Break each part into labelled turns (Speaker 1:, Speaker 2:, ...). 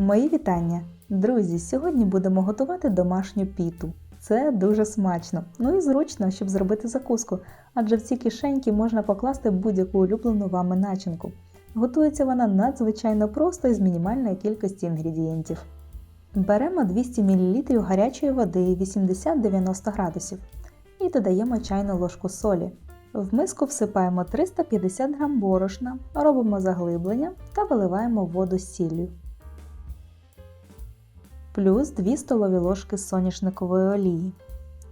Speaker 1: Мої вітання! Друзі, сьогодні будемо готувати домашню піту. Це дуже смачно, ну і зручно, щоб зробити закуску, адже в ці кишеньки можна покласти будь-яку улюблену вами начинку. Готується вона надзвичайно просто і з мінімальної кількості інгредієнтів. Беремо 200 мл гарячої води 80-90 градусів і додаємо чайну ложку солі. В миску всипаємо 350 г борошна, робимо заглиблення та виливаємо воду з сіллю. Плюс 2 столові ложки соняшникової олії.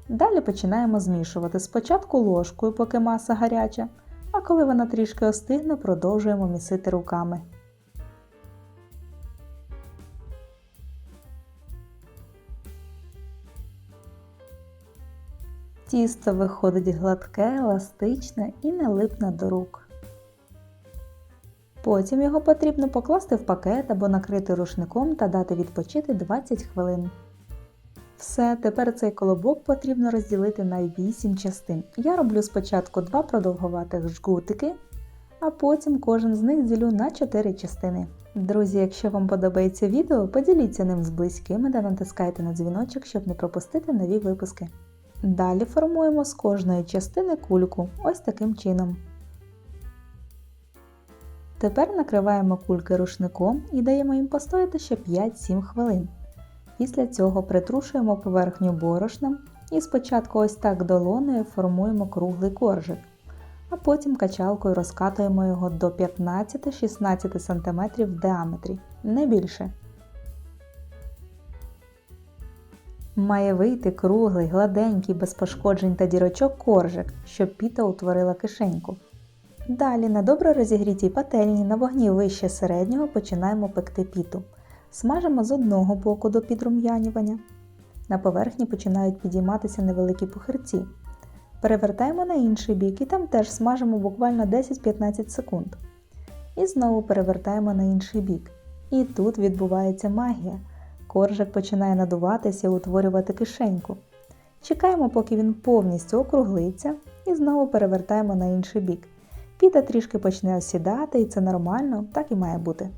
Speaker 1: Далі починаємо змішувати спочатку ложкою, поки маса гаряча, а коли вона трішки остигне, продовжуємо місити руками. Тісто виходить гладке, еластичне і не липне до рук. Потім його потрібно покласти в пакет або накрити рушником та дати відпочити 20 хвилин. Все, тепер цей колобок потрібно розділити на 8 частин. Я роблю спочатку два продовгуватих жгутики, а потім кожен з них ділю на 4 частини. Друзі, якщо вам подобається відео, поділіться ним з близькими та натискайте на дзвіночок, щоб не пропустити нові випуски. Далі формуємо з кожної частини кульку ось таким чином. Тепер накриваємо кульки рушником і даємо їм постояти ще 5-7 хвилин. Після цього притрушуємо поверхню борошном і спочатку ось так долоною формуємо круглий коржик, а потім качалкою розкатуємо його до 15-16 см в діаметрі, не більше. Має вийти круглий, гладенький, без пошкоджень та дірочок коржик, щоб піта утворила кишеньку. Далі на добре розігрітій пательні на вогні вище середнього починаємо пекти піту. Смажимо з одного боку до підрум'янювання. На поверхні починають підійматися невеликі пухирці. Перевертаємо на інший бік і там теж смажимо буквально 10-15 секунд. І знову перевертаємо на інший бік. І тут відбувається магія. Коржик починає надуватися і утворювати кишеньку. Чекаємо, поки він повністю округлиться, і знову перевертаємо на інший бік. Піта трішки почне осідати, і це нормально, так і має бути.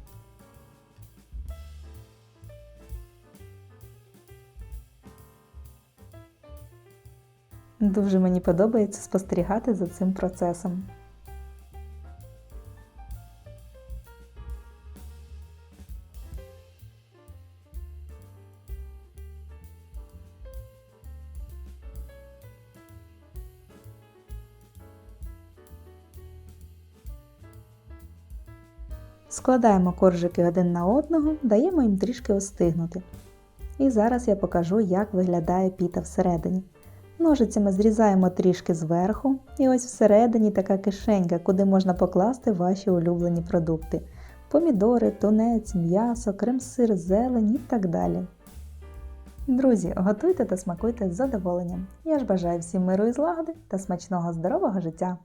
Speaker 1: Дуже мені подобається спостерігати за цим процесом. Складаємо коржики один на одного, даємо їм трішки остигнути. І зараз я покажу, як виглядає піта всередині. Ножицями зрізаємо трішки зверху, і ось всередині така кишенька, куди можна покласти ваші улюблені продукти: помідори, тунець, м'ясо, крем-сир, зелень і так далі. Друзі, готуйте та смакуйте з задоволенням. Я ж бажаю всім миру і злагоди та смачного здорового життя!